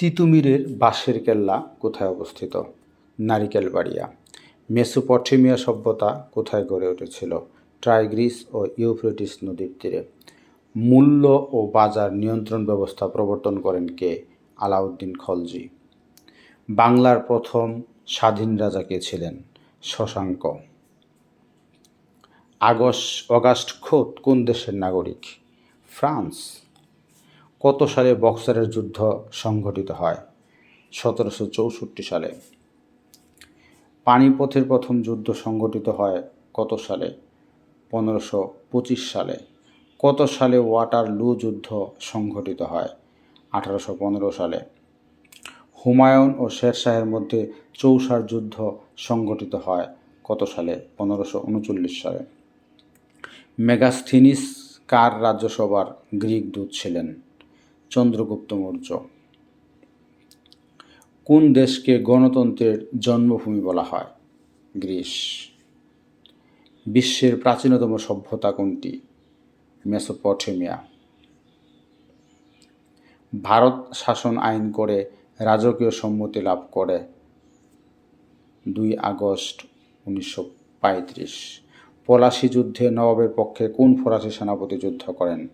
তিতুমিরের বাঁশের কেল্লা কোথায় অবস্থিত? নারিকেলবাড়িয়া। মেসোপটেমিয়া সভ্যতা কোথায় গড়ে উঠেছিল? ট্রাইগ্রিস ও ইউফ্রেটিস নদীর তীরে। মূল্য ও বাজার নিয়ন্ত্রণ ব্যবস্থা প্রবর্তন করেন কে? আলাউদ্দিন খলজি। বাংলার প্রথম স্বাধীন রাজা কে ছিলেন? শশাঙ্ক। আগস্ট, অগাস্ট খোদ কোন দেশের নাগরিক? ফ্রান্স। কত সালে বক্সারের যুদ্ধ সংঘটিত হয়? সতেরোশো চৌষট্টি সালে। পানিপথের প্রথম যুদ্ধ সংঘটিত হয় কত সালে? পনেরোশো পঁচিশ সালে। কত সালে ওয়াটার লু যুদ্ধ সংঘটিত হয়? আঠারোশো পনেরো সালে। হুমায়ুন ও শেরশাহের মধ্যে চৌসার যুদ্ধ সংঘটিত হয় কত সালে? পনেরোশো উনচল্লিশ সালে। মেগাস্থিনিস কার রাজ্যসভার গ্রিক দূত ছিলেন? চন্দ্রগুপ্ত মৌর্য। কোন দেশকে গণতন্ত্রের জন্মভূমি বলা হয়? গ্রিস। বিশ্বের প্রাচীনতম সভ্যতা কোনটি? মেসোপটেমিয়া। ভারত শাসন আইন করে রাজকীয় সম্মতি লাভ করে। দুই আগস্ট উনিশশো পঁয়ত্রিশ। পলাশি যুদ্ধে নবাবের পক্ষে কোন ফরাসি সেনাপতি যুদ্ধ করেন?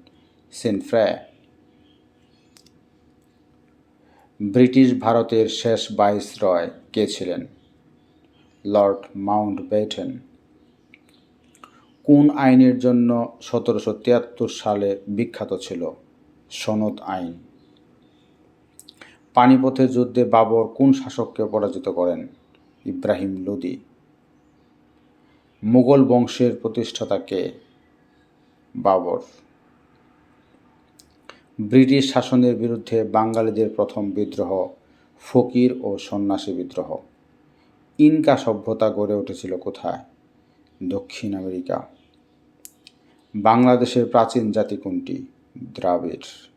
সেনফ্রে। ব্রিটিশ ভারতের শেষ ভাইসরয় কে ছিলেন? লর্ড মাউন্ট বেটেন কোন আইনের জন্য সতেরোশো তিয়াত্তর সালে বিখ্যাত ছিল সনদ আইন? পানিপথের যুদ্ধে বাবর কোন শাসককে পরাজিত করেন? ইব্রাহিম লোদি। মুঘল বংশের প্রতিষ্ঠাতা কে? বাবর। ব্রিটিশ শাসনের বিরুদ্ধে বাঙালিদের প্রথম বিদ্রোহ ফকির ও সন্ন্যাসী বিদ্রোহ। ইনকা সভ্যতা গড়ে উঠেছিল কোথায়? দক্ষিণ আমেরিকা। বাংলাদেশের প্রাচীন জাতি কোনটি? দ্রাবিড়।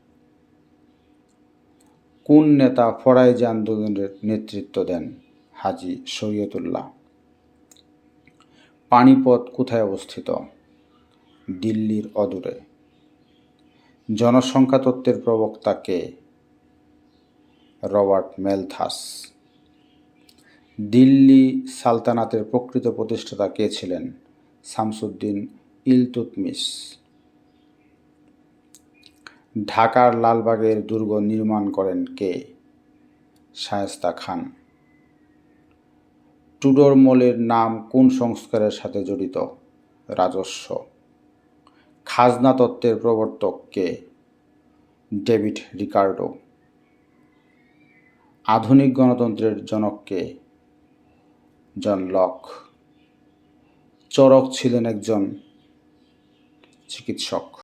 কোন নেতা ফরাইজি আন্দোলনের নেতৃত্ব দেন? হাজি শরীয়তুল্লাহ। পানিপথ কোথায় অবস্থিত? দিল্লির অদূরে। জনসংখ্যা তত্ত্বের প্রবক্তা কে? Robert Malthus. দিল্লি সালতানাতের প্রকৃত প্রতিষ্ঠাতা কে ছিলেন? শামসুদ্দিন ইলতুতমিশ। ঢাকার লালবাগের দুর্গ নির্মাণ করেন কে? শায়েস্তা খান। টুডোর মলের নাম কোন সংস্কারের সাথে জড়িত? রাজস্ব। খাজনা তত্ত্বের প্রবর্তক কে ডেভিড রিকার্ডো। আধুনিক গণতন্ত্রের জনককে জন লক। চরক ছিলেন একজন চিকিৎসক।